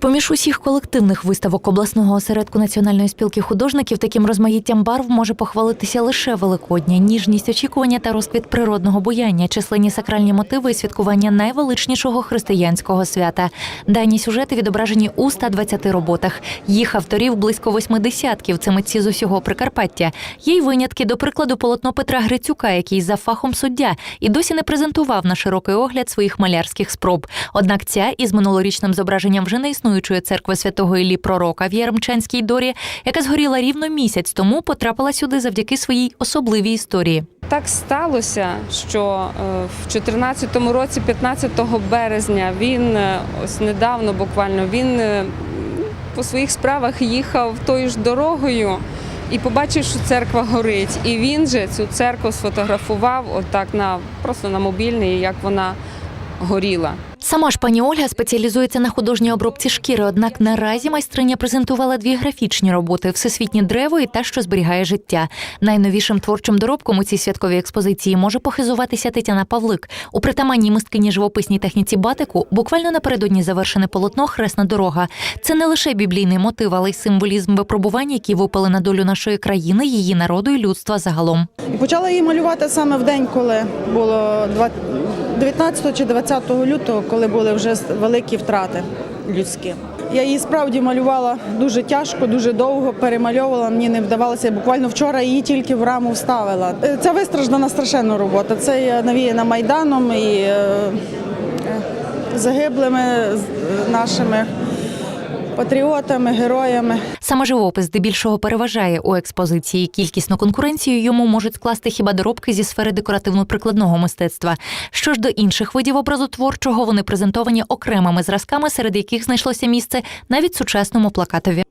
З-поміж усіх колективних виставок обласного осередку Національної спілки художників таким розмаїттям барв може похвалитися лише Великодня, ніжність очікування та розквіт природного буяння, численні сакральні мотиви і святкування найвеличнішого християнського свята. Дані сюжети відображені у 120 роботах. Їх авторів близько восьми десятків. Це митці з усього Прикарпаття. Є й винятки, до прикладу, полотно Петра Грицюка, який за фахом суддя і досі не презентував на широкий огляд своїх малярських спроб. Однак ця із минулорічним зображенням вже не існуючої церкви святого Іллі Пророка в Єремчанській дорі, яка згоріла рівно місяць тому, потрапила сюди завдяки своїй особливій історії. Так сталося, що е, в 2014 році, 15 березня, він е, ось недавно буквально він е, по своїх справах їхав тою ж дорогою і побачив, що церква горить. І він же цю церкву сфотографував отак на просто на мобільний, як вона горіла. Сама ж пані Ольга спеціалізується на художній обробці шкіри. Однак наразі майстриня презентувала дві графічні роботи Всесвітнє древо і те, що зберігає життя. Найновішим творчим доробком у цій святковій експозиції може похизуватися Тетяна Павлик. У притаманній мисткині живописній техніці батику буквально напередодні завершене полотно Хресна дорога. Це не лише біблійний мотив, але й символізм випробувань, які випали на долю нашої країни, її народу і людства загалом. Почала її малювати саме в день, коли було два- 19 чи 20 лютого, коли були вже великі втрати людські. Я її справді малювала дуже тяжко, дуже довго перемальовувала. Мені не вдавалося. Я буквально вчора її тільки в раму вставила. Е, Це вистраждана страшенна робота. Це навіяна майданом і е, е, загиблими нашими патріотами, героями. Саме живопис здебільшого переважає у експозиції. Кількісну конкуренцію йому можуть скласти хіба доробки зі сфери декоративно-прикладного мистецтва. Що ж до інших видів образотворчого, вони презентовані окремими зразками, серед яких знайшлося місце навіть сучасному плакатові.